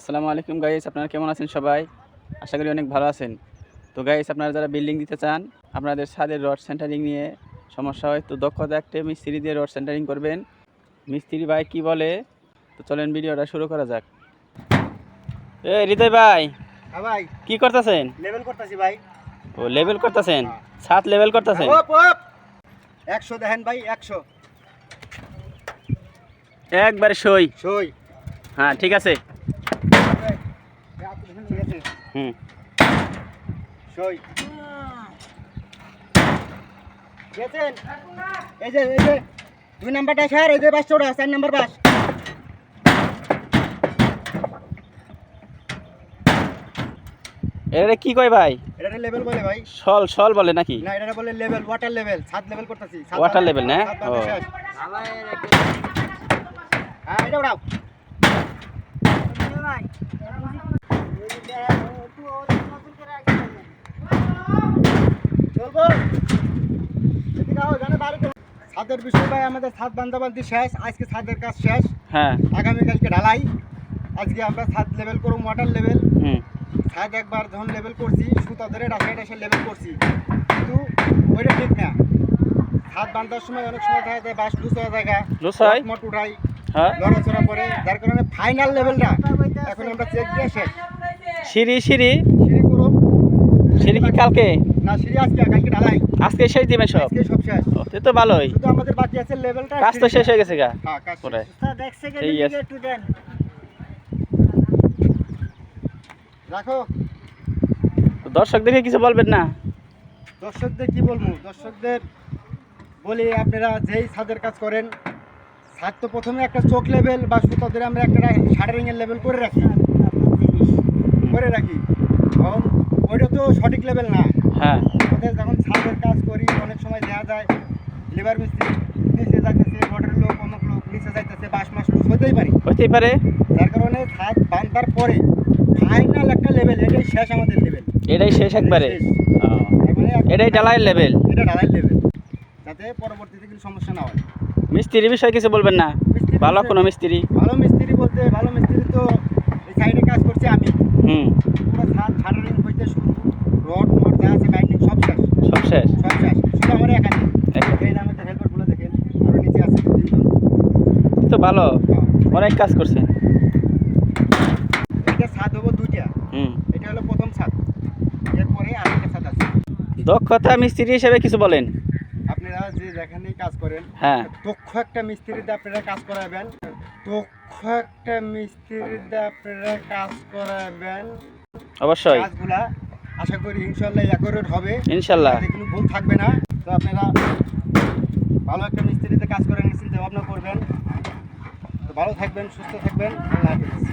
আসসালামু আলাইকুম গাইস আপনারা কেমন আছেন সবাই? আশা করি অনেক ভালো আছেন। তো গাইস আপনারা যারা বিল্ডিং দিতে চান আপনাদের ছাদের রড সেন্টারিং নিয়ে সমস্যা হয় তো দক্ষতা একটা মিস্ত্রি দিয়ে রড সেন্টারিং করবেন। মিস্ত্রি ভাই কি বলে? তো চলেন ভিডিওটা শুরু করা যাক। এ হৃদয় ভাই হ্যাঁ ভাই। কি করতেছেন? লেভেল করতেছি ভাই। ও লেভেল করতেছেন? ছাদ লেভেল করতেছেন? ওপ ওপ একশো দেখেন ভাই একশো। একবারে সই। সই। হ্যাঁ ঠিক আছে। হুম। সই। গেছেন? এই যে এই যে দুই নাম্বারটা স্যার এই যে বাসটা ওটা চার নাম্বার বাস। এটা কি কয় ভাই? এটা লেভেল বলে ভাই। সল সল বলে নাকি? না এটা বলে লেভেল ওয়াটার লেভেল ছাদ লেভেল করতেছি। ছাদ Water বাঁধা- level না? ও। হ্যাঁ এটা ওড়াও। ছাদের বিষয় ভাই আমাদের ছাদ বান্ধাবান্দি শেষ আজকে ছাদের কাজ শেষ। হ্যাঁ। আগামীকালকে ঢালাই। আজকে আমরা ছাদ লেভেল করব ওয়াটার লেভেল ছাদ একবার যখন লেভেল করছি সুতা ধরে রাস্তায় টাসে লেভেল করছি। কিন্তু ওইটা ঠিক না। ছাদ বান্ধার সময় অনেক সময় দেখা যায় বাস লুজ হয়ে জায়গা? মট উঠাই হ্যাঁ। লড়াচড়া পরে যার কারণে ফাইনাল লেভেলটা এখন আমরা চেক দিয়ে শেষ। সিঁড়ি সিঁড়ি। সিঁড়ি কি কালকে? আজকে কালকে ঢালাই। আজকে শেষ দিবেন সব? আজকে সব শেষ। তো ভালোই। শুধু আমাদের বাকি আছে লেভেলটা কাজ তো শেষ হয়ে গেছে গা। হ্যাঁ কাজ শেষ। পরে। দেখছে ঠিক একটু দেন। রাখো। তো দর্শকদেরকে কিছু বলবেন না? দর্শকদের কি বলব? দর্শকদের বলি আপনারা যেই ছাদের কাজ করেন ছাদ তো প্রথমে একটা চোখ লেভেল বা সুতাদের আমরা একটা শাটারিং এর লেভেল করে রাখি। করে রাখি। কারণ ওইটা তো সঠিক লেভেল না। হ্যাঁ। আমাদের যখন ছাদের কাজ করি অনেক সময় দেখা যায় লেবার মিস্ত্রি নিচে যাইতেছে বর্ডারের লোক অমুক লোক নিচে যাইতেছে বাস মাস লুজ হতেই পারি। হতেই পারে। যার কারণে ছাদ বান্ধার পরে ফাইনাল একটা লেভেল এটাই শেষ আমাদের লেভেল এটাই শেষ একবারে। এটাই ডালাইয়ের লেভেল এটা ঢালাই লেভেল যাতে পরবর্তীতে কিছু সমস্যা না হয়। মিস্ত্রির বিষয়ে কিছু বলবেন না? ভালো কোনো মিস্ত্রি? ভালো মিস্ত্রি বলতে ভালো মিস্ত্রি তো এই সাইডে কাজ করছি আমি। হুম। পুরো ছাদ শাটারিং হইতে শুরু। রড মড যা আছে বাইন্ডিং সব শেষ। সব শেষ? সব শেষ। শুধু আমার একা এই নামে হেল্পারগুলো দেখেন আরও নিচে আছে তো ভালো। হ্যাঁ। অনেক কাজ করছেন এটা ছাদ হব দুইটা। হুম। এটা হলো প্রথম ছাদ এরপরে আরেকটা ছাদ আছে। দক্ষতা মিস্ত্রি হিসেবে কিছু বলেন। আপনারা যে যেখানেই কাজ করেন হ্যাঁ। দক্ষ একটা মিস্ত্রিতে আপনারা কাজ করাবেন। দক্ষ একটা মিস্ত্রিতে আপনারা কাজ করাবেন। অবশ্যই। কাজগুলা আশা করি ইনশাল্লাহ অ্যাকোরেট হবে। ইনশাল্লাহ। কোনো ভুল থাকবে না। তো আপনারা ভালো একটা মিস্ত্রিতে কাজ করেন চিন্তা ভাবনা করবেন। তো ভালো থাকবেন সুস্থ থাকবেন। আল্লাহ হাফিজ।